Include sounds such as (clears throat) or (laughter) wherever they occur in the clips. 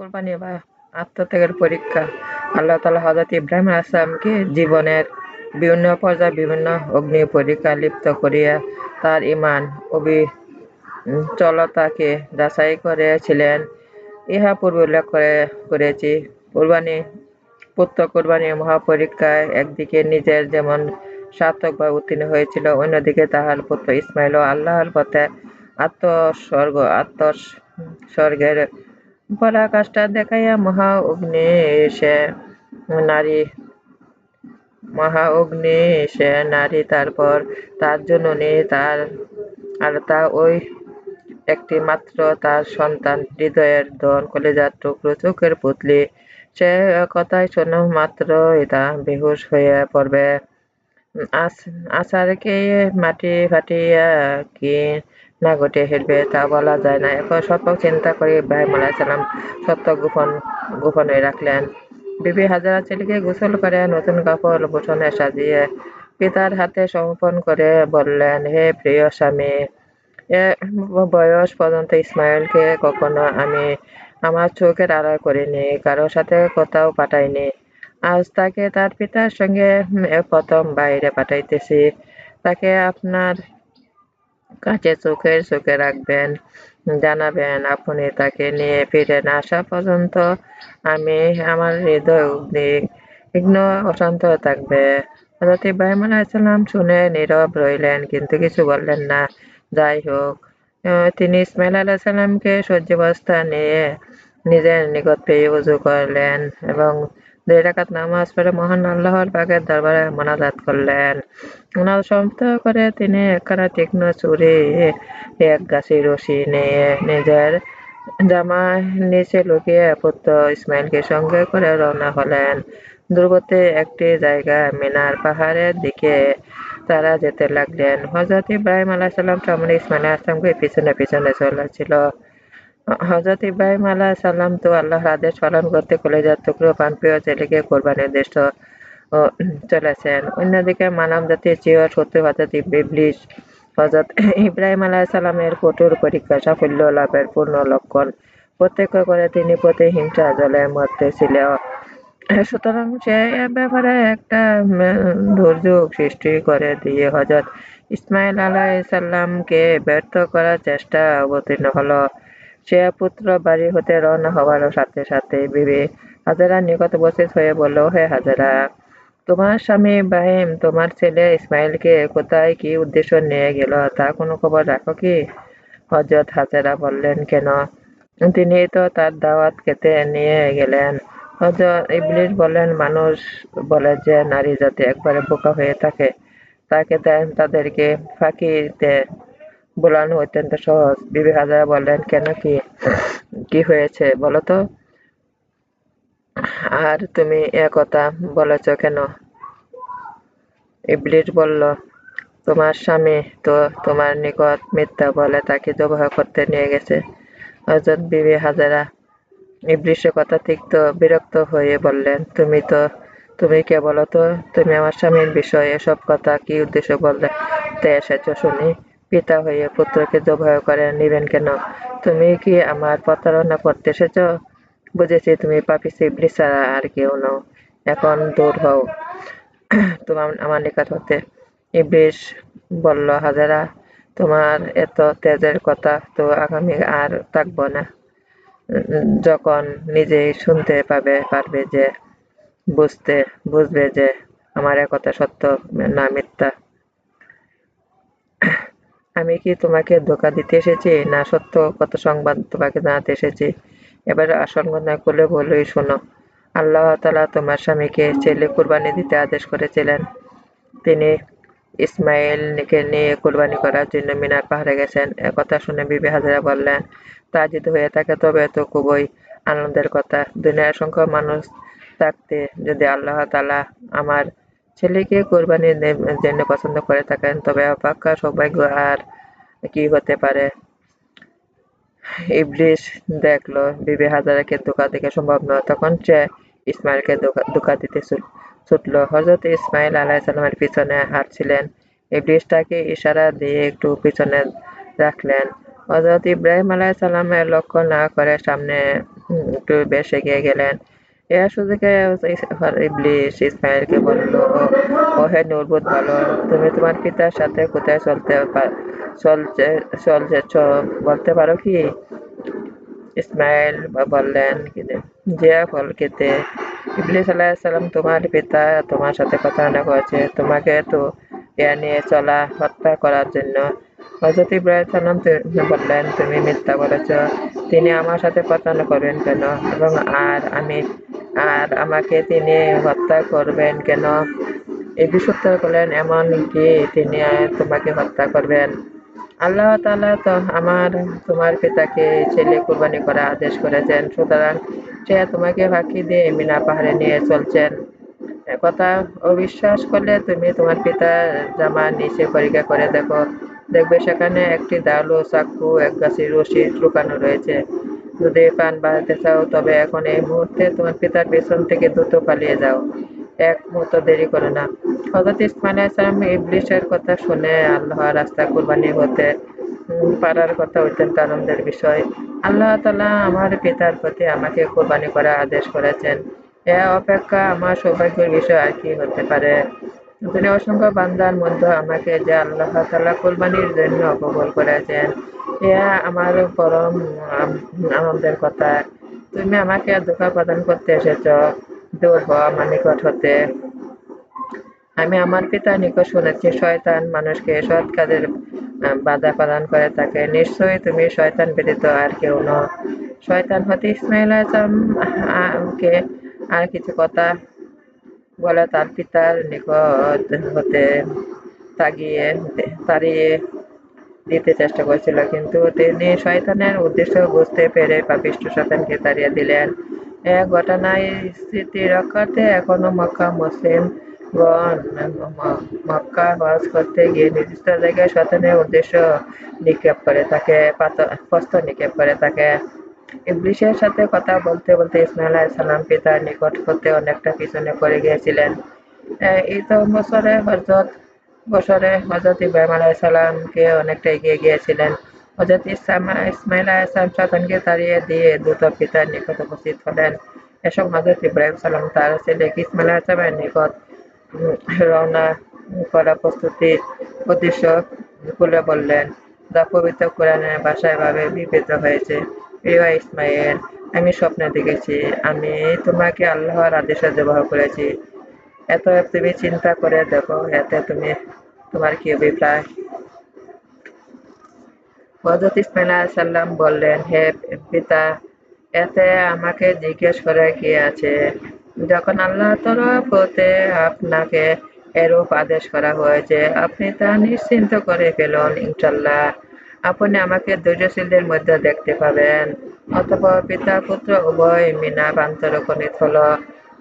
কোরবানি বা আত্মত্যাগের পরীক্ষা। আল্লাহ তালা হজরত ইব্রাহিম আসলামকে জীবনের বিভিন্ন পর্যায়ে বিভিন্ন অগ্নি পরীক্ষা লিপ্ত করিয়া তার ইমান অবিচলতাকে যাচাই করেছিলেন। ইহা পূর্বে উল্লেখ করে, করেছি, কোরবানি, পুত্র কোরবানির মহাপরীক্ষায় একদিকে নিজের যেমন সার্থকভাবে উত্তীর্ণ হয়েছিল, অন্যদিকে তাহার পুত্র ইসমাইলও আল্লাহর পথে আত্মস্বর্গ, আত্মস্বর্গের পরাকাষ্ঠা দেখাইয়া মহা অগ্নি সে নারী, মহা অগ্নি সে নারী তারপর তার জননী তার, আর তা ওই একটি মাত্র তার সন্তান হৃদয়ের ধন কলেজার টুকরো চোখের পুতলি। সে কথাই শোনো মাত্র এটা বেহুশ হয়ে পড়বে। আচারকে মাটি ফাটিয়া কি না ঘটে হেরবে তা বলা যায় না এখন সত্য চিন্তা করে ইব্রাহিম আলাইসাল্লাম সত্য গোপন, গোপনে রাখলেন বিবি হাজারা ছেলেকে গোসল করে নতুন কাপড় ভূষণে সাজিয়ে পিতার হাতে সমর্পণ করে বললেন, হে প্রিয় স্বামী, এ বয়স পর্যন্ত ইসমাইলকে কখনো আমি আমার চোখের আড়াল করিনি কারোর সাথে কোথাও পাঠাইনি আজ তাকে তার পিতার সঙ্গে প্রথম বাইরে পাঠাইতেছি। তাকে আপনার কাছে চোখের চোখে রাখবেন, জানাবেন, আপনি তাকে নিয়ে ফিরে আসা পর্যন্ত আমি আমার হৃদয় অগ্নি বিঘ্ন অশান্ত থাকবে। হজরত ইব্রাহিম আলাইসাল্লাম শুনে নীরব রইলেন, কিন্তু কিছু বললেন না। যাই হোক তিনি ইসমাইল আলাইসাল্লামকে সহ্যাবস্থা নিয়ে নিজের নিকট পেয়ে উজু করলেন এবং দুই রাকাত নামাজ পড়ে মহান আল্লাহর পাকের দরবারে মোনাজাত করলেন। ওনার সমাপ্ত করে তিনি একখানা তীক্ষ্ণ চুরি, এক গাছি রশি নিয়ে নিজের জামা নিচে লুকিয়ে পুত্র ইসমাইলকে সঙ্গে করে রওনা হলেন। দূরবর্তী একটি জায়গা মিনার পাহাড়ের দিকে তারা যেতে লাগলেন। হজরত ইব্রাহিম আলাহ সাল্লাম সামনে ইসমাইল আসলামকে পিছনে পিছনে চলেছিল। হজরত ইব্রাহিম আলাহ সাল্লাম তো আল্লাহর আদেশ পালন করতে কলেজার টুকরো প্রিয় ছেলেকে কোরবানির দেশ চলেছেন। অন্যদিকে মানব জাতির চির সত্য হজরত ইবলিশ হজরত ইব্রাহিম আলাহ সাল্লামের কঠোর পরীক্ষা সাফল্য লাভের পূর্ণ লক্ষণ প্রত্যক্ষ করে তিনি প্রতিহিংসা জলে মধ্যে ছিল। সুতরাং সে ব্যাপারে একটা দুর্যোগ সৃষ্টি করে দিয়ে হজরত ইসমাইল আলাহ সাল্লামকে ব্যর্থ করার চেষ্টা অবতীর্ণ হলো। সে পুত্র বাড়ি হতে রওনা হওয়ার সাথে সাথে বিবি হাজারা নিকট উপস্থিত হয়ে বলল, হে হাজারা, তোমার স্বামী ইব্রাহিম, তোমার ছেলে ইসমাইলকে কোথায় কি উদ্দেশ্য নিয়ে গেল তা কোনো খবর রাখো কি? হজরত হাজারা বললেন, কেন? তিনি তো তার দাওয়াত কেটে নিয়ে গেলেন। হজরত ইবলিশ বলেন মানুষ বলে যে নারী জাতি একবারে বোকা হয়ে থাকে, তাকে দেন তাদেরকে ফাঁকি ফাঁকিতে বোলানো অত্যন্ত সহজ। বিবি হাজারা বললেন, কেন কি? কি হয়েছে বলো তো? আর তুমি এ কথা বলেছ কেন? ইবলিশ বলল, তোমার স্বামী তো তোমার নিকট মিথ্যা বলে তাকে জবাহ করতে নিয়ে গেছে। হজরত বিবি হাজারা ইবলিশের কথা তিক্ত বিরক্ত হয়ে বললেন, তুমি তো, তুমি কে বলো তো? তুমি আমার স্বামীর বিষয়ে এসব কথা কি উদ্দেশ্য বলতে এসেছ শুনি। পিতা হয়ে পুত্রকে জবাহ করে নিবেন কেন? তুমি কি আমার প্রতারণা করতে এসেছ? বুঝেছি তুমি পাপিসি ইবলিস ছাড়া আর কেউ নও। এখন দূর হও। (clears throat) তোমার, আমার নিকট হতে। ইবলিশ বলল, হাজারা, তোমার এত তেজের কথা তো আগামী আর থাকব না। যখন নিজেই শুনতে পাবে, পারবে যে, বুঝতে, বুঝবে যে, আমার কথা সত্য না মিথ্যা। আমি কি তোমাকে ধোকা দিতে এসেছি? না সত্য, কত সংবাদ তোমাকে জানাতে এসেছি? এবার আসল কথা খুলে বলেই, শোনো। আল্লাহ তালা তোমার স্বামীকে ছেলে কুরবানি দিতে আদেশ করেছিলেন। তিনি ইসমাইলকে নিয়ে কুরবানি করার জন্য মিনার পাহাড়ে গেছেন। কথা শুনে বিবি হাজারা বললেন তা যদি হয়ে থাকে তবে তো খুবই আনন্দের কথা। দুনিয়ার সংখ্যক মানুষ থাকতে যদি আল্লাহ তালা আমার ছেলেকে কোরবানির জন্য পছন্দ করে থাকেন, তবে অপেক্ষা সৌভাগ্য আর কি হতে পারে? ইবলিশ দেখল, বিবি হাজারাকে ধোকা দেখে সম্ভব নয়। তখন সে ইসমাইলকে ধোকা দিতে ছুটল। হজরত ইসমাইল আলাহিসাল্লামের পিছনে হাঁটছিলেন। ইবলিশ তাকে ইশারা দিয়ে একটু পিছনে রাখলেন। হজরত ইব্রাহিম আলাহ সাল্লামের লক্ষ্য না করে সামনে একটু বেশ এগিয়ে গেলেন। এ সুযোগে ইবলিশ ইসমাইলকে বলল, ও হে নির্বোধ ভালো। তুমি তোমার পিতার সাথে কোথায় চলতে চলছে, চলছেছ? বলতে পারো কি? ইসমাইল বললেন যে ফল খেতে ইবলিস আলাহিসাল্লাম তোমার পিতা তোমার সাথে কথা না করেছে তোমাকে তো এ নিয়ে চলা, হত্যা করার জন্য। হজরত ইব্রাহিম সালাম বললেন, তুমি মিথ্যা বলেছ। তিনি আমার সাথে কথা করবেন কেন? এবং আর আমি আর আমাকে তিনি হত্যা করবেন কেন? এই বিষুত্তর করলেন এমন কি তিনি তোমাকে হত্যা করবেন? আল্লাহ তালা তো আমার, তোমার পিতাকে ছেলে কুরবানি করা আদেশ করেছেন। সুতরাং সে তোমাকে ফাঁকি দিয়ে মিনা পাহাড়ে নিয়ে চলছেন। কথা অবিশ্বাস করলে তুমি তোমার পিতা জামা নিচে পরীক্ষা করে দেখো। দেখবে সেখানে একটি দালু চাকু, এক গাছের রশি লুকানো রয়েছে। যদি পান বাড়াতে চাও, তবে এখন এই মুহূর্তে তোমার পিতার পেছন থেকে দ্রুত পালিয়ে যাও। এক মুহূর্ত দেরি করো না। হজরত ইসমাইল ইসলাম ইবলিশের কথা শুনে আল্লাহ রাস্তা কুরবানি হতে পারার কথা অত্যন্ত আনন্দের বিষয়। আল্লাহ তালা আমার পিতার প্রতি আমাকে কোরবানি করার আদেশ করেছেন। এ অপেক্ষা আমার সৌভাগ্যের বিষয় আর কি হতে পারে? তিনি অসংখ্য বান্দার মধ্যে আমাকে যে আল্লাহ তালা কোরবানির জন্য কবল করেছেন ইয়া আমার পরম আনন্দের কথা। তুমি আমাকে ধোকা প্রদান করতে এসেছ দূর হওয়া আমার নিকট হতে। আমি আমার পিতার নিকট শুনেছি, শয়তান মানুষকে সৎ কাজের বাধা প্রদান করে থাকে। নিশ্চয়ই তুমি শয়তান ব্যতীত আর কেউ ন শয়তান হতে ইসমাইল কে আর কিছু কথা বলে তার পিতার নিকট হতে তাগিয়ে, তাড়িয়ে দিতে চেষ্টা করেছিল, কিন্তু তিনি শয়তানের উদ্দেশ্য বুঝতে পেরে পাপিষ্ট শয়তানকে তাড়িয়ে দিলেন। এক ঘটনায় স্থিতি রক্ষার্থে এখনও মক্কা মুসলিম মক্কা হজ করতে গিয়ে নির্দিষ্ট জায়গায় শয়তানের উদ্দেশ্য নিক্ষেপ করে তাকে প্রস্তর নিক্ষেপ করে তাকে। ইবলিশের সাথে কথা বলতে বলতে ইসমাইল সালাম পিতার নিকট হতে অনেকটা পিছনে পড়ে গিয়েছিলেন। এই তো বছরে হজরত বছরে হজরত ইব্রাহিম আলাইসাল্লামকে অনেকটা এগিয়ে গিয়েছিলেন। হজরত ইসলামা ইসমাইল আলাইসালাম শতানকে তাড়িয়ে দিয়ে দ্রুত পিতার নিকট উপস্থিত হলেন। এসব হজরত ইব্রাহিম সালাম তার ছেলে ইসমাইল আলাইসালামের নিকট রওনা করা প্রস্তুতি উদ্দেশ্য খুলে বললেন দা পবিত্র কোরআনের ভাষায় ভাবে বিবৃত হয়েছে প্রিয় ইসমাইল আমি স্বপ্নে দেখেছি, আমি তোমাকে আল্লাহর আদেশে ব্যবহার করেছি। এত তুমি চিন্তা করে দেখো, এতে তুমি তোমার কি অভিপ্রায়? হজরত ইসমাইল সাল্লাম বললেন, হে পিতা, এতে আমাকে জিজ্ঞেস করে কি আছে? যখন আল্লাহ তরফ হতে আপনাকে এরূপ আদেশ করা হয়েছে, আপনি তা নিশ্চিন্ত করে ফেলুন ইনশাল্লাহ আপনি আমাকে ধৈর্যশীলদের মধ্যে দেখতে পাবেন। অথবা পিতা, পুত্র উভয় মিনা উপনীত হল।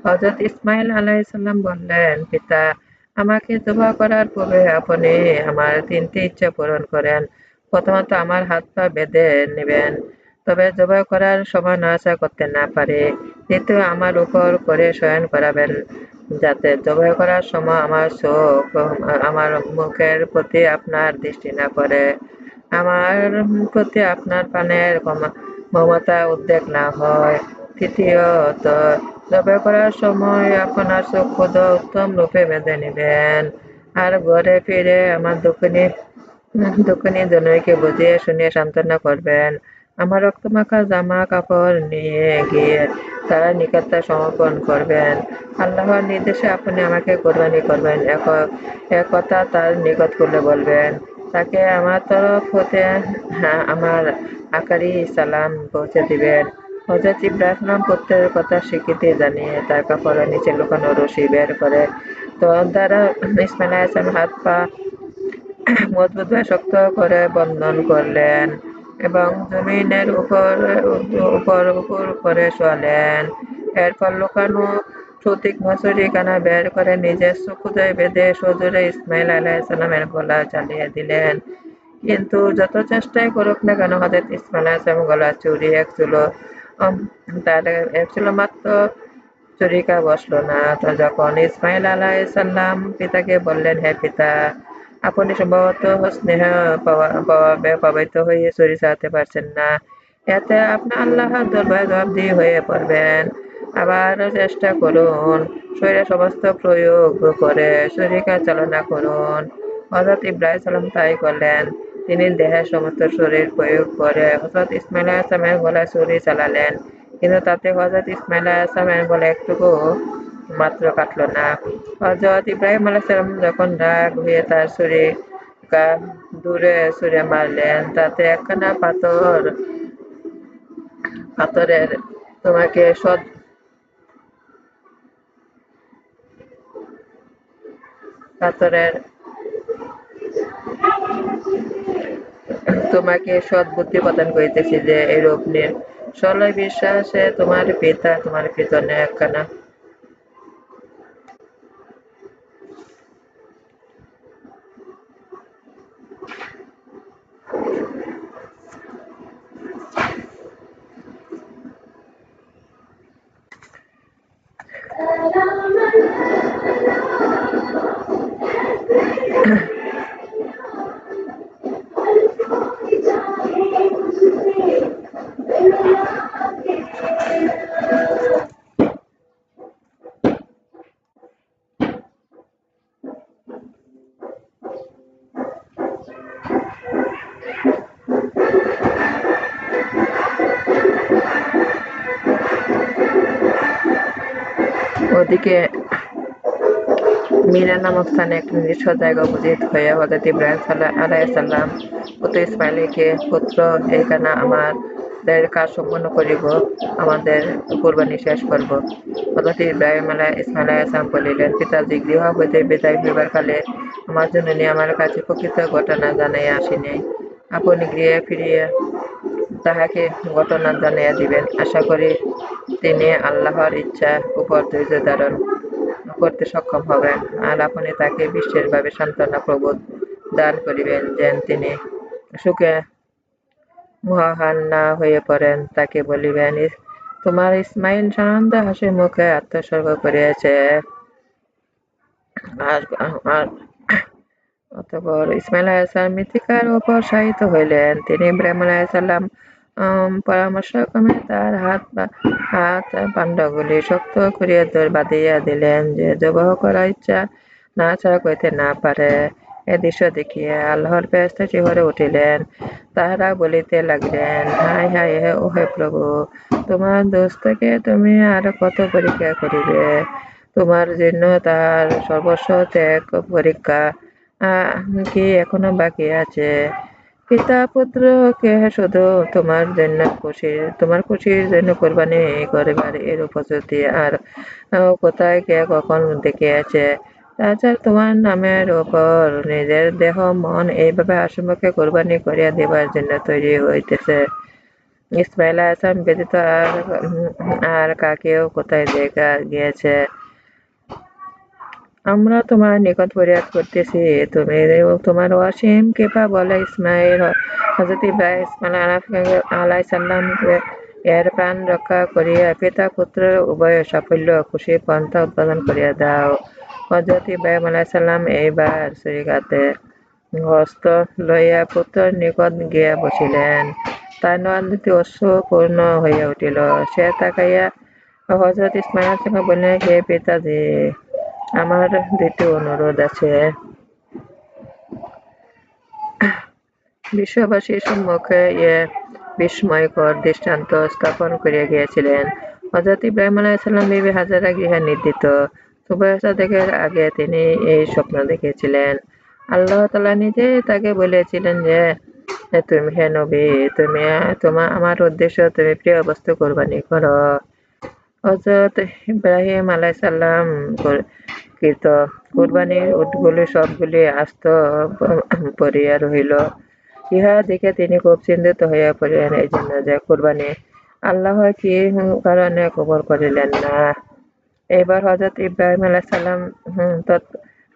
হজরত ইসমাইল আলাইসাল্লাম বললেন, পিতা আমাকে জবা করার পূর্বে আপনি আমার তিনটি ইচ্ছা পূরণ করেন। প্রথমত, আমার হাত পা বেঁধে নেবেন, তবে জবা করার সময় নাচা করতে না পারে। দ্বিতীয়, আমার উপর করে শয়ন করাবেন, যাতে জবাই করার সময় আমার চোখ, আমার মুখের প্রতি আপনার দৃষ্টি না পড়ে, আমার প্রতি আপনার প্রাণের মমতা উদ্বেগ না হয়। তৃতীয়ত জবাই করার সময় আপনার চক্ষু উত্তম রূপে বেঁধে নেবেন। আর ঘরে ফিরে আমার দক্ষিণী দক্ষিণী জনৈকে বুঝিয়ে শুনিয়ে সান্ত্বনা করবেন। আমার রক্তমাখা জামা কাপড় নিয়ে গিয়ে তারা নিকটতা সমর্পণ করবেন। আল্লাহর নির্দেশে আপনি আমাকে কোরবানি করবেন একথা তার নিকট করলে বলবেন। তাকে আমার তরফ হতে হ্যাঁ, আমার আকারি সালাম পৌঁছে দিবেন। হজরত ইব্রাহিম পুত্রের কথা স্বীকৃতি জানিয়ে তার কাপড়ের নিচে লুকানো রশি বের করে। তো দ্বারা ইসমাইল হাসান হাত পা মজবুত শক্ত করে বন্ধন করলেন এবং জমিনের উপর উপর উপর করে শোয়ালেন। এরপর লুকানো প্রতীক মসুরি কানা বের করে নিজের সুকুদায় বেঁধে সজুরে ইসমাইল আলাহিসাল্লামের গলা চালিয়ে দিলেন। কিন্তু যত চেষ্টাই করুক না কেন হজরত ইসমাইল আলাহিসাম গলা চুরি এক ছিল এক ছিল মাত্র চুরিকা বসল না। তো যখন ইসমাইল আলাহিসাল্লাম পিতাকে বললেন, হে পিতা, আপনি সম্ভবত স্নেহ পাওয়া- হয়ে চুরি চালাতে পারছেন না। এতে আপনি আল্লাহর দরবারে জবাবদিহি হয়ে পড়বেন। আবার চেষ্টা করুন শরীরে সমস্ত প্রয়োগ করে শরীরকে চালনা করুন। হজরত ইব্রাহিম সালাম তাই করলেন। তিনি দেহের সমস্ত শরীর প্রয়োগ করে হজরত ইসমাইল আসলামের গলায় ছুরি চালালেন। কিন্তু তাতে হজরত ইসমাইল আসলামের গলা একটুকু মাত্র কাটল না। হজরত ইব্রাহিম আলাইসালাম যখন রাগ হয়ে তার ছুরি দূরে ছুঁড়ে মারলেন, তাতে একখানা পাথর, পাথরের তোমাকে সৎ পাথরের তোমাকে সৎ বুদ্ধি প্রদান করিতেছি যে এরূপ নির সলয় বিশ্বাসে তোমার পিতা, তোমার পিতনে একখানা ওদিকে মিনা নামক স্থানে একটি নির্দিষ্ট জায়গা উপস্থিত হয়ে হজরত ইব্রাহিম আলাইসাল্লাম পুত্র ইসমাইলকে, পুত্র এইখানে আমাদের কাজ সম্পন্ন করিব, আমাদের কোরবানি শেষ করব। হজরত ইব্রাহিম আলাহ ইসমাইল আলাইসালাম বলিলেন পিতাজি গৃহ হইতে বিদায় হইবার কালে আমার জননী আমার কাছে প্রকৃত ঘটনা জানাইয়া আসেনি। আপনি গৃহে ফিরিয়ে তাহাকে ঘটনা জানাইয়া দিবেন। আশা করি তিনি আল্লাহর ইচ্ছা উপর ধৈর্য ধারণ করতে সক্ষম হবেন আর আপনি তাকে বিশেষভাবে সান্ত্বনা প্রবোধ দান করিবেন যেন তিনি সুখে মহান না হয়ে পড়েন। তাকে বলিবেন তোমার ইসমাইল সানন্দ হাসি মুখে আত্মসর্গ করিয়াছে। আর ইসমাইল আলাইসাল্লাম মৃত্তিকার উপর শায়িত হইলেন। তিনি ইব্রাহিম আলাইসাল্লাম পরামর্শক্রমে তার হাত হাত পাণ্ডগুলি শক্ত করিয়া বাঁধিয়া দিলেন যে জবহ করার ইচ্ছা না ছাড়া করিতে না পারে। এ দৃশ্য দেখিয়া আল্লাহর ব্যস্ত শিহরে উঠিলেন। তাহারা বলিতে লাগলেন হাই হাই হে, ও হে প্রভু, তোমার দোস্তকে তুমি আর কত পরীক্ষা করিবে? তোমার জন্য তার সর্বস্ব ত্যাগ পরীক্ষা কি এখনও বাকি আছে? পিতা পুত্রকে শুধু তোমার জন্য খুশি, তোমার খুশির জন্য কোরবানি করিবার এর উপস্থিতি আর কোথায় কে কখন দেখিয়াছে? তাছাড়া তোমার নামের উপর নিজের দেহ, মন এইভাবে আসমকে কোরবানি করিয়া দেবার জন্য তৈরি হইতেছে। ইসমাইল হাসান ব্যতীত আর আর কাকেও কোথায় দেখা গিয়েছে? আমরা তোমার নিকট ফরিয়াদ করতেছি। তুমি তোমার ওয়াসিম কৃপা বলে ইসমাইল হজরত ইব্রাহিম ইসমাইল আলাই সাল্লামকে এর প্রাণ রক্ষা করিয়া পিতা, পুত্র, উভয় সাফল্য, খুশি পন্থা উৎপাদন করিয়া দাও। হজরত ইব্রাহিম আলাই সাল্লাম এইবার শ্রীঘাতে হস্ত লইয়া পুত্রের নিকট গিয়া বসিলেন। তার নয়নদুটি অশ্রুপূর্ণ হইয়া উঠিল। সে তাকাইয়া হজরত ইসমাইল সঙ্গে বললেন, হে পিতাজি আমার দুটি অনুরোধ আছে। বিশ্ববাসীর সম্মুখে এ বিস্ময়কর দৃষ্টান্ত স্থাপন করিয়া গিয়েছিলেন। হজরত ইব্রাহিম আলাইসাল্লাম বিবি হাজারা গৃহে নির্দিত। সুবয়সা আগে তিনি এই স্বপ্ন দেখেছিলেন আল্লাহ তালা নিজে তাকে বলেছিলেন যে, তুমি হে নবী, তুমি তোমার আমার উদ্দেশ্য তুমি প্রিয় বস্তু কোরবানি করো। হজরত ইব্রাহিম আলাইসাল্লাম কৃত কোরবানির উটগুলি সবগুলি আস্ত পড়িয়া রহিল। ইহা দেখে তিনি খুব চিন্তিত হইয়া পড়িলেন, এই জন্য যে কোরবানি আল্লাহ কি কারণে কবর করিলেন না। এবার হজরত ইব্রাহিম আলাইসাল্লাম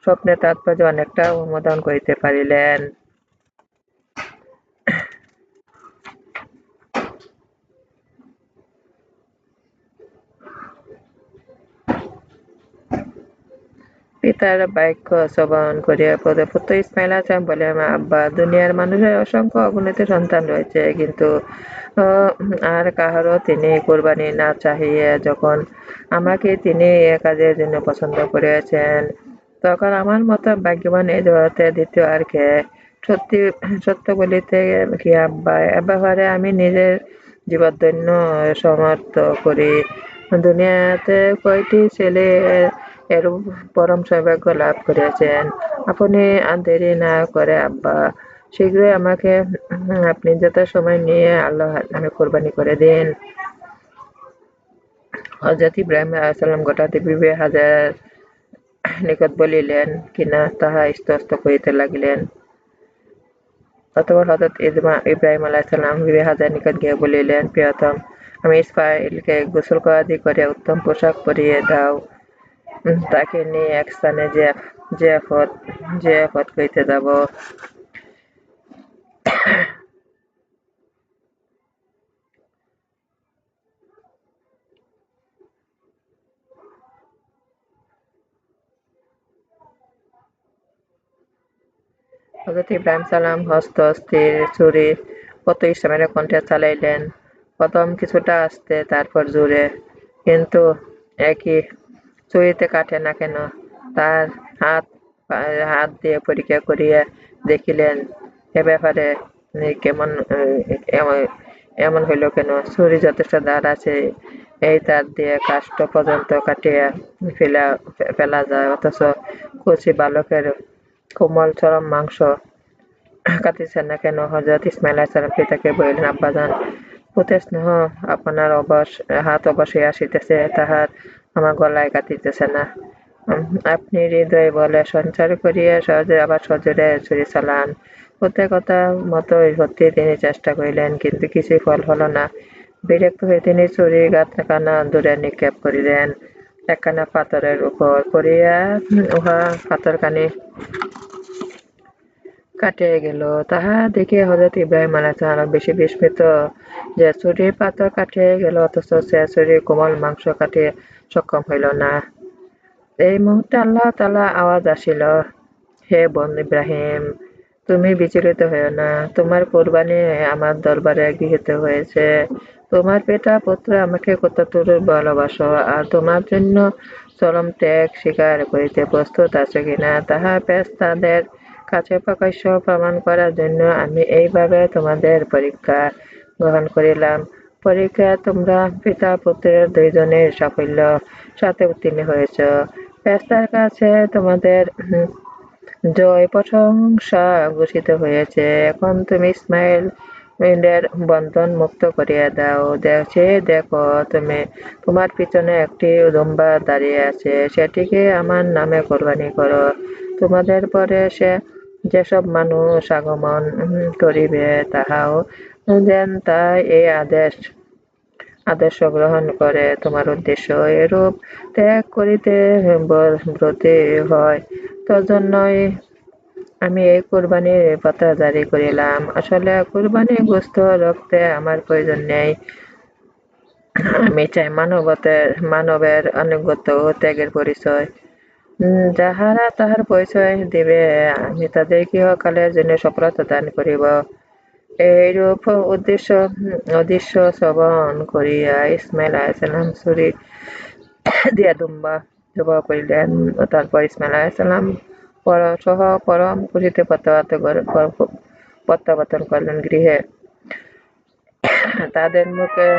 স্বপ্নে তাৎপর্য অনেকটা অনুমোদন করিতে পারিলেন। পিতার বাক্য শ্রবণ করিয়া পদে পুত্র ইসমাইল হাসান বলে আব্বা, দুনিয়ার মানুষের অসংখ্য অগণিত সন্তান রয়েছে, কিন্তু আর কাহারও তিনি কোরবানি না চাহিয়ে যখন আমাকে তিনি এ কাজের জন্য পছন্দ করিয়াছেন, তখন আমার মতো ভাগ্যবান এই জগতে দ্বিতীয় আর কে? সত্যি, সত্য বলিতে কি আব্বা, এ আমি নিজের জীবদ্দন্য সমর্থ করি। দুনিয়াতে কয়টি ছেলে এরূপ পরম সৌভাগ্য লাভ করিয়াছেন। আপনি দেরি না করে, আব্বা। শীঘ্রই আমাকে আপনি যত সময় নিয়ে আল্লাহ নামে কোরবানি করে দিন। হজরত ইব্রাহিম আলাইসাল্লাম গোটাতে বিবে হাজার নিকট বলিলেন, কিনা? তাহা স্পষ্ট করিতে লাগিলেন। অতপর হজরত ইব্রাহিম আলাইসাল্লাম বিবে হাজার নিকট গিয়ে বলিলেন, প্রিয়তম, আমি ইসমাইলকে গোসল করাদি করে উত্তম পোশাক পরিয়ে দাও। তাকে নিয়ে এক স্থানে জিয়াফত জিয়াফত করিতে যাব। হজরত ইব্রাহিম সালাম হস্ত স্থির ছুরি কত ইসলামের কণ্ঠে চালাইলেন। প্রথম কিছুটা আসতে তারপর জোরে। কিন্তু একই ছুরিতে কাটে না কেন? তার হাত হাত দিয়ে পরীক্ষা করিয়া দেখিলেন, এ ব্যাপারে কেমন, এমন হইল কেন? ছুরি যথেষ্ট দাঁড় আছে, এই তার দিয়ে কাষ্ঠ পর্যন্ত কাটিয়া ফেলা ফেলা যায়, অথচ কচি বালকের কোমল চরম মাংস কাটিছেন না কেন? হজরত ইসমাইল আলাইসালাম পিতাকে বলিলেন, আব্বাজান পুতের স্নেহ আপনার অবশ, হাত অবশ্যই আসিতেছে, তাহার আমার গলায় কাটিতেছে না। আপনি হৃদয় বলে, সঞ্চার করিয়া সহজে আবার সজরে ছুরি চালান। প্রত্যেক কথা মতো সত্যি তিনি চেষ্টা করিলেন, কিন্তু কিছুই ফল হলো না। বিরক্ত হয়ে তিনি ছুরি গাত কানা দূরে নিক্ষেপ করিলেন। একখানা পাথরের উপর করিয়া উহা পাথর কানি কাটিয়া গেল। তাহা দেখে হজরত ইব্রাহিম আলাইসালাম বেশি বিস্মিত যে ছুরির পাথর কাটিয়ে গেল, অথচ সে ছুরির কোমল মাংস কাটিয়ে সক্ষম হইল না। এই মুহূর্তে আল্লাহ তালা আওয়াজ আসিল, হে বন ইব্রাহিম, তুমি বিচলিত হইও না। তোমার কোরবানি আমার দরবারে গৃহীত হয়েছে। তোমার পিতা পুত্র আমাকে কত কতটুকু ভালোবাসো, আর তোমার জন্য চরম ত্যাগ স্বীকার করিতে প্রস্তুত আছে কিনা? তাহা পেশ কাছে প্রকাশ্য প্রমাণ করার জন্য আমি এইভাবে তোমাদের পরীক্ষা গ্রহণ করিলাম। পরীক্ষা তোমরা পিতা পুত্রের দুইজনের সাফল্য সাথে উত্তীর্ণ হয়েছ। পেস্তার কাছে তোমাদের জয় প্রশংসা ঘোষিত হয়েছে। এখন তুমি ইসমাইল এর বন্ধন মুক্ত করিয়া দাও। সে দেখো, তুমি তোমার পিছনে একটি দম্বা দাঁড়িয়ে আছে। সেটিকে আমার নামে কোরবানি করো। তোমাদের পরে সে যেসব মানুষ আগমন করিবে তাহাও যেন তাই এই আদেশ আদর্শ গ্রহণ করে। তোমার উদ্দেশ্য এরূপ ত্যাগ করিতে ব্রতী হয়। তজন্যই আমি এই কোরবানির পাতা জারি করিলাম। আসলে কোরবানি গোস্ত রক্তে আমার প্রয়োজন নেই। আমি চাই মানবতের মানবের আনুগত্য ত্যাগের পরিচয়। যাহারা তাহার পরিচয় দিবে, আমি তাদের গৃহকালের জন্য সফলতা দান করিব। এইরূপ উদ্দেশ্য উদ্দেশ্য শ্রবণ করিয়া ইসমাইল আলাইসাল্লাম ছুরি দিয়া দুম্বা জবা করিলেন। তারপর ইসমাইল আলাইসাল্লাম পর সহ পরম খুশিতে প্রত্যাবর্তন করলেন গৃহে। তাদের মুখে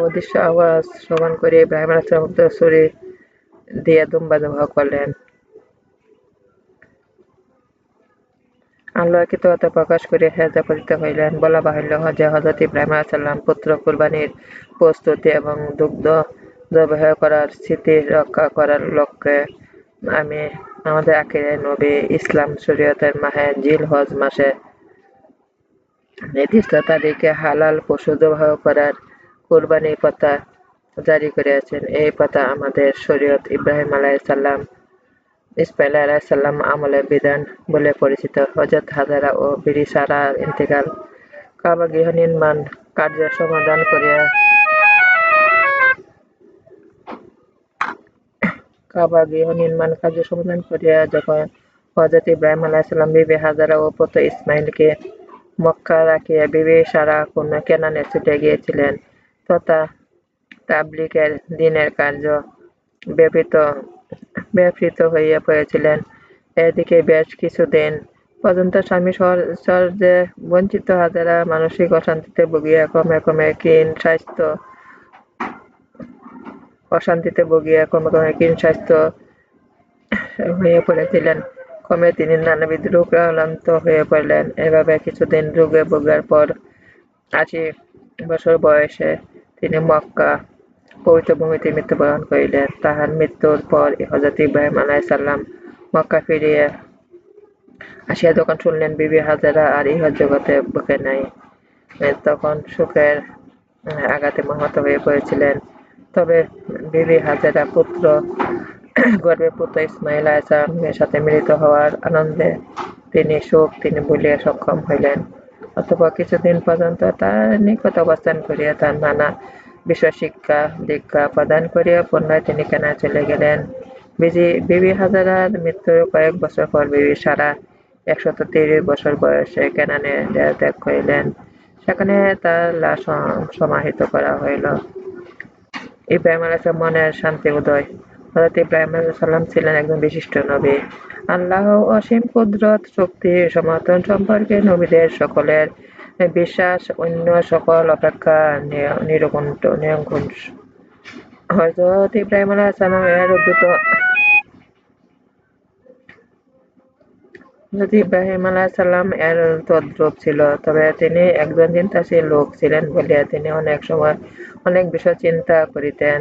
উদ্দেশ্য আওয়াজ শ্রবণ করে ইব্রাহিম দুম্বা জবাহ করলেন। আল্লাহ প্রকাশ করে হেজা হইলেন। বলা বাহুল্য যে হজরত ইব্রাহিম পুত্র কুরবানির প্রস্তুতি এবং দুগ্ধ জবাহ করার স্মৃতি রক্ষা করার লক্ষ্যে আমি আমাদের আখিরে নবী ইসলাম শরীয়তের মাহে জিল হজ মাসে নির্দিষ্ট তারিখে হালাল পশু জবাহ করার কুরবানির পাতা জারি করিয়াছেন এই পাতা আমাদের শরীয়ত ইব্রাহিম আলাইসাল্লাম ইসমাইল আলাইসাল্লাম আমলের বিধান বলে পরিচিত। হজরত হাজারা ও বিরি সারা ইন্তেকাল কাবা গৃহ নির্মাণ কার্য সমাধান করিয়া কাবা গৃহ নির্মাণ কার্য সমাধান করিয়া যখন হজরত ইব্রাহিম আলাইসাল্লাম বিবে হাজারা ও পুত্র ইসমাইলকে মক্কা রাখিয়া বিবে সারা কোন কেনানে ছুটে গিয়েছিলেন তথা তাবলিকের দিনের কার্য ব্যাপৃত ব্যাপৃত হইয়া পড়েছিলেন। এদিকে বেশ কিছুদিন পর্যন্ত স্বামী সহচর্যে বঞ্চিত হাজারা মানসিক অশান্তিতে ভুগিয়া ক্রমে ক্রমে ক্ষীণ স্বাস্থ্য, অশান্তিতে ভুগিয়া ক্রমে ক্রমে ক্ষীণ স্বাস্থ্য হয়ে পড়েছিলেন। ক্রমে তিনি নানাবিধ রোগাক্রান্ত হয়ে পড়লেন। এভাবে কিছুদিন রোগে ভোগার পর আশি বছর বয়সে তিনি মক্কা পবিত্র ভূমিতে মৃত্যুবরণ করিলেন। তাহার মৃত্যুর পর হজরত ইব্রাহিম আলাইসাল্লাম মক্কা ফিরিয়ে আসিয়া যখন শুনলেন, বিবি হাজারা আর ইহর জগতে বুকে নাই। তখন সুখের আঘাতে মহত হয়ে পড়েছিলেন। তবে বিবি হাজারা পুত্র গর্বে পুত্র ইসমাইল আসামের সাথে মিলিত হওয়ার আনন্দে তিনি সুখ, তিনি বলিয়া সক্ষম হইলেন। অথবা কিছুদিন পর্যন্ত তার নিকট অবস্থান করিয়া তার নানা বিষয় শিক্ষা, দীক্ষা প্রদান করিয়া পুনরায় তিনি কেনা চলে গেলেন। বিজি, বিবি হাজারার মৃত্যুর কয়েক বছর পর বিবি সারা একশত তিরিশ বছর বয়সে কেনানে দেহ ত্যাগ করিলেন। সেখানে তার লাশ সমাহিত করা হইল। ইব্রাহিম আলাহ মনের শান্তি উদয়। হজরত ইব্রাহিম সাল্লাম ছিলেন একজন বিশিষ্ট নবী। আল্লাহ অসীম কুদরত, শক্তি, সমর্থন সম্পর্কে নবীদের সকলের বিশ্বাস, অন্য সকল অপেক্ষা নিরকুণ্ঠ নিরঙ্কুশ। হজরত ইব্রাহিম আলাহ সাল্লাম এর উদ্ভূত যদি ইব্রাহিম আলাহ সাল্লাম এর তদ্রুপ ছিল, তবে তিনি একজন চিন্তাশীল লোক ছিলেন বলিয়া তিনি অনেক সময় অনেক বিষয় চিন্তা করিতেন।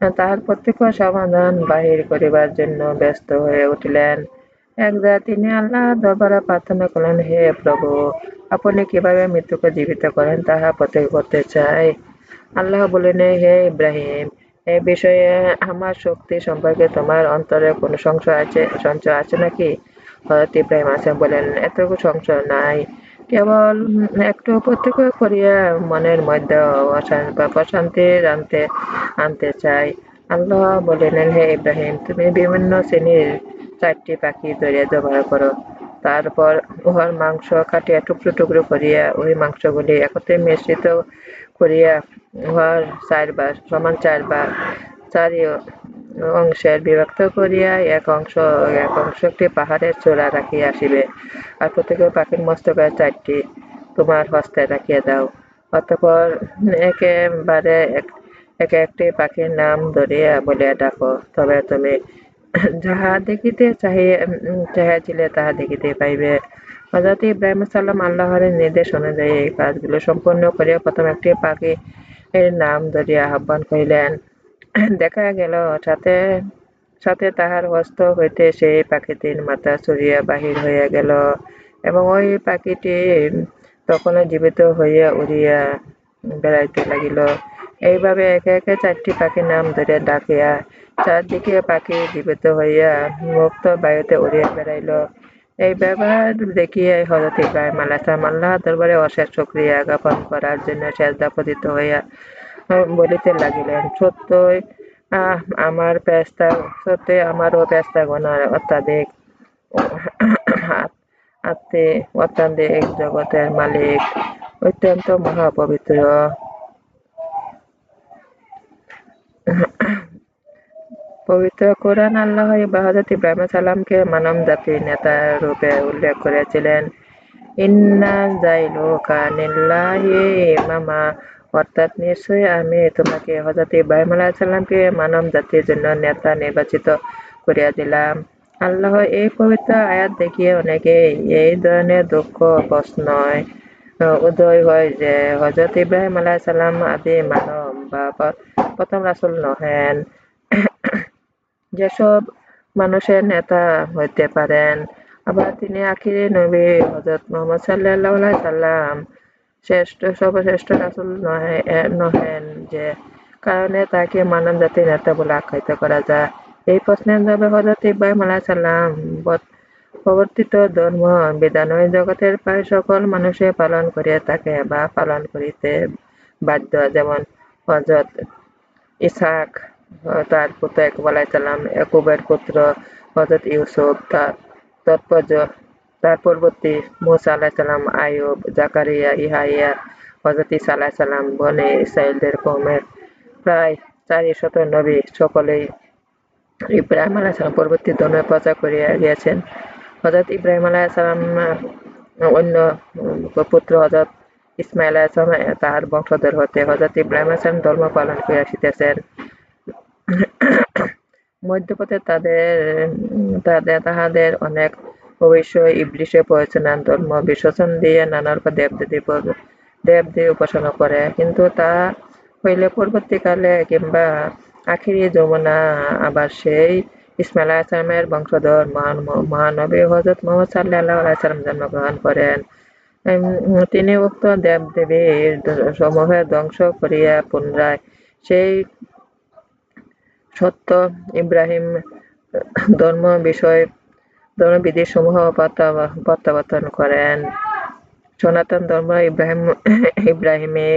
তাহার প্রত্যক্ষ সমাধান বাহির করিবার জন্য ব্যস্ত হয়ে উঠিলেন। একদা তিনি আল্লাহ দরবারে প্রার্থনা করলেন, হে প্রভু, আপনি কীভাবে মৃত্যুকে জীবিত করেন তাহা প্রত্যেক করতে চাই। আল্লাহ বলেন হে ইব্রাহিম এই বিষয়ে আমার শক্তি সম্পর্কে তোমার অন্তরে কোনো সংশয় আছে, সঞ্চয় আছে নাকি? হয়তো ইব্রাহিম আসলাম বলেন এতটুকু সংশয় নাই। কেবল একটু প্রত্যক্ষ করিয়া মনের মধ্যে প্রশান্তি আনতে আনতে চাই। আল্লাহ বলিলেন, হে ইব্রাহিম, তুমি বিভিন্ন শ্রেণির চারটি পাখি ধরিয়া ব্যবহার করো। তারপর উহার মাংস কাটিয়া টুকরো টুকরো করিয়া ওই মাংসগুলি একত্রে মিশ্রিত করিয়া উহার চারবার সমান চারবার চারি অংশের বিভক্ত করিয়া এক অংশ এক অংশ একটি পাহাড়ের চূড়া রাখিয়া আসিবে। আর প্রত্যেক পাখির মস্তকের চারটি তোমার হস্তে রাখিয়া দাও। অতপর একেবারে এক একটি পাখির নাম ধরিয়া বলিয়া ডাকো, তবে তুমি যাহা দেখিতে চাহিয়া চাহিয়াছিলে তাহা দেখিতে পাইবে। হজরত ইব্রাহিম সাল্লাম আল্লাহর নির্দেশ অনুযায়ী এই কাজগুলো সম্পন্ন করিয়া প্রথম একটি পাখি এর নাম ধরিয়া আহ্বান করিলেন। দেখা গেল সাথে সাথে তাহার হস্ত হইতে সেই পাখিটির মাথা ছড়িয়া বাহির হইয়া গেল এবং ওই পাখিটি তখনও জীবিত হইয়া উড়িয়া বেড়াইতে লাগিল। এইভাবে একে একে চারটি পাখির নাম ধরে ডাকিয়া চারদিকে পাখি জীবিত হইয়া মুক্ত বায়ুতে উড়িয়া বেড়াইল। এই ব্যবহার দেখিয়া হজরত ইব্রাহিম আলাইসালাম আল্লাহ দরবারে অশেষ সক্রিয়া জ্ঞাপন করার জন্য শেষদা পতিত হইয়া বলিতে লাগিলেন, সত্যই আমার পেস্তা সত্যই আমারও পেস্তা গণার অত্যাধিক, আত্মে অত্যাধিক জগতের মালিক, অত্যন্ত মহাপবিত্র। পবিত্র কোরআন আল্লাহ হজরত ইব্রাহিম সালামকে মানব জাতির নেতা রূপে উল্লেখ করেছিলেন। ইন্না জাইলু কানিল্লাহি মামা অর্থাৎ নিশ্চয়ই আমি তোমাকে হজরত ইব্রাহিম আলাহ সাল্লামকে মানব জাতির জন্য নেতা নির্বাচিত করিয়া দিলাম। আল্লাহ এই পবিত্র আয়াত দেখিয়ে অনেকে এই ধরনের দুঃখ, প্রশ্ন উদয় হয় যে হজরত ইব্রাহিম আলাহ সাল্লাম আদি মানব বা প্রথম রাসুল নহেন। যেসব মানুষের নেতা হইতে পারেন, আবার তিনি আখিরি নবী হজরত মোহাম্মদ সাল্লাহ সাল্লাম শ্রেষ্ঠ, সর্বশ্রেষ্ঠ রাসুল নহে নহেন যে। কারণে তাকে মানব জাতির নেতা বলে আখ্যায়িত করা যায়। এই প্রশ্নের জবাবে হজরত ইব্রাহিম আলাহ সাল্লাম প্রবর্তিত ধর্ম বিধানই জগতের প্রায় সকল মানুষে পালন করিয়া থাকে বা পালন করিতে বাধ্য। যেমন হজরত ইসহাক, তার পুত্র একুব আলাইসাল্লাম একুবের পুত্র হজরত ইউসুফ, তার তৎপর্য তার পরবর্তী মুসা আলাইসাল্লাম আয়ুব জাকারিয়া, ইহাইয়া হজরত ইসা আলাইসাল্লাম বনে ইসরায়েলদের কৌমের প্রায় চারি শত নবী সকলেই ইব্রাহিম আলাইসাল্লাম পরবর্তী ধর্মে প্রচার করিয়া গিয়েছেন। হজরত ইব্রাহিম আলাইসাল্লাম অন্য পুত্র হজরত ইসমাইল আলাইসালাম তাহার বংশধর হতে হজরত ইব্রাহিম আলাইসালাম ধর্ম পালন করিয়া আসিতেছেন। মধ্যপথে তাদের তাদের, তাহাদের অনেক অবশ্যই ইবলিশে পরিচালনা ধর্ম বিশ্বসন দিয়ে নানার দেবদেবী দেবদেবী উপাসনা করে। কিন্তু তা হইলে পরবর্তীকালে কিংবা আখিরি যমুনা, আবার সেই ইসমাইল আলাইসালামের বংশধর মহান মহানবী হজরত মোহাম্মদ সাল্লাহ আলাইসালাম জন্মগ্রহণ করেন। তিনি উক্ত দেবদেবীর সমূহে ধ্বংস করিয়া পুনরায় সেই সত্য ইব্রাহিম ধর্ম বিষয় ধর্মবিধি সমূহ প্রত্যাবর্তন করেন। সনাতন ধর্ম ইব্রাহিম, ইব্রাহিমী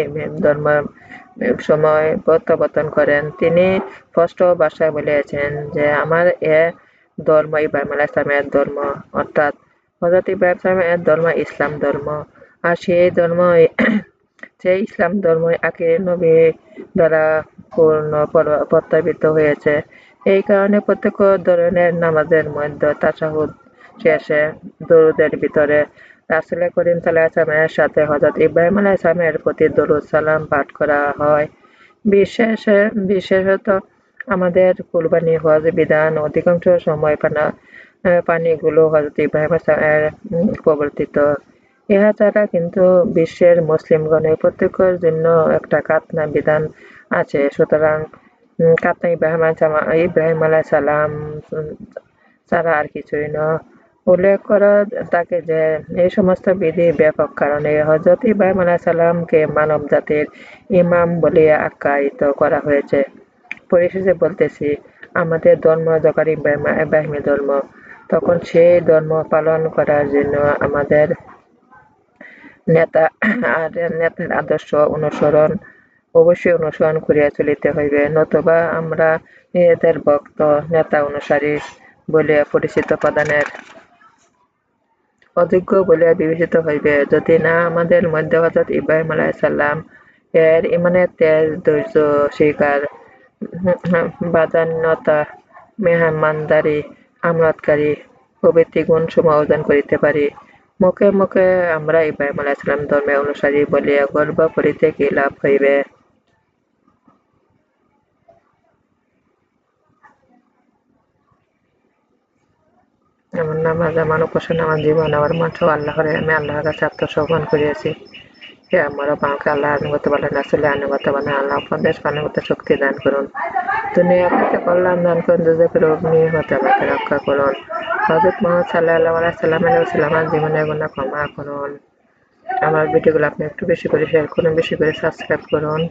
ধর্ম সময় প্রত্যাবর্তন করেন। তিনি স্পষ্ট ভাষায় বলিয়াছেন যে, আমার এ ধর্ম ইব্রাহিম আলাহ ইসলামের ধর্ম। অর্থাৎ হজরত ইব্রাহিম ইসলামের ধর্ম ইসলাম ধর্ম। আর সেই ধর্ম (clears throat) সেই ইসলাম ধর্ম আখির নবী দ্বারা পূর্ণ প্রত্যাবিত হয়েছে। এই কারণে প্রত্যেক ধরনের নামাজের মধ্যে তাসাহুদ শেষে দরুদের ভিতরে রাসুল করিম সাল্লাহামের সাথে হজরত ইব্রাহিম আলাহ ইসলামের প্রতি দরুদ সালাম পাঠ করা হয়। বিশেষ, বিশেষত আমাদের কুরবানি হজ বিধান অধিকাংশ সময় পানা পানিগুলো হজরত ইব্রাহিম আসলামের প্রবর্তিত। ইহা ছাড়া কিন্তু বিশ্বের মুসলিমগণের প্রত্যেকের জন্য একটা কাতনা বিধান আছে। সুতরাং কাতনা ইব্রাহিম ইব্রাহিম আলাহ সালাম ছাড়া আর কিছুই না। উল্লেখ করা তাকে যে, এই সমস্ত বিধি ব্যাপক কারণে হজরত ইব্রাহিম আলাহ সালামকে মানব জাতির ইমাম বলিয়া আখ্যায়িত করা হয়েছে। পরিশেষে বলতেছি, আমাদের ধর্ম যখন ইব্রাহিমী ধর্ম, তখন সেই ধর্ম পালন করার জন্য আমাদের নেতা, আর নেতার আদর্শ অনুসরণ অবশ্যই অনুসরণ করিয়া চলিতে হইবে। নতুবা আমরা নিজেদের ভক্ত, নেতা, অনুসারী বলিয়া পরিচিত প্রদানের অযোগ্য বলিয়া বিবেচিত হইবে। যদি না, আমাদের মধ্যে হজরত ইব্রাহিম আলাইসাল্লাম এর ইমানের তেজ, ধৈর্য, স্বীকার, বাদান্যতা, মেহমানদারি আমলাতকারী প্রভৃতি গুণ সময় অর্জন করিতে পারি। মুখে মুখে আমরা ইব্রাহিম আলাইসালাম ধর্মের অনুসারী বলিয়া গর্ব করিতে কি লাভ হইবে? আমার নামাজ আমার উপাসনা আমার জীবন, আমার মঠ আল্লাহরে, আমি আল্লাহর কাছে আত্মসমর্পণ করিয়াছি। হে আমার আমাকে আল্লাহ আনুগত বলেন আসলে আনুগত বলেন আল্লাহ উপদেশ আনুগত শক্তি দান করুন। দুনিয়া থেকে কল্যাণ দান করুন দুজকের অগ্নি হতে আমাকে রক্ষা করুন। হজরত মোহাম্মদ সাল্লাহ আল্লাহ সাল্লাম, আমার জীবনের গুণা ক্ষমা করুন। আমার ভিডিওগুলো আপনি একটু বেশি করে শেয়ার করুন, বেশি করে সাবস্ক্রাইব করুন।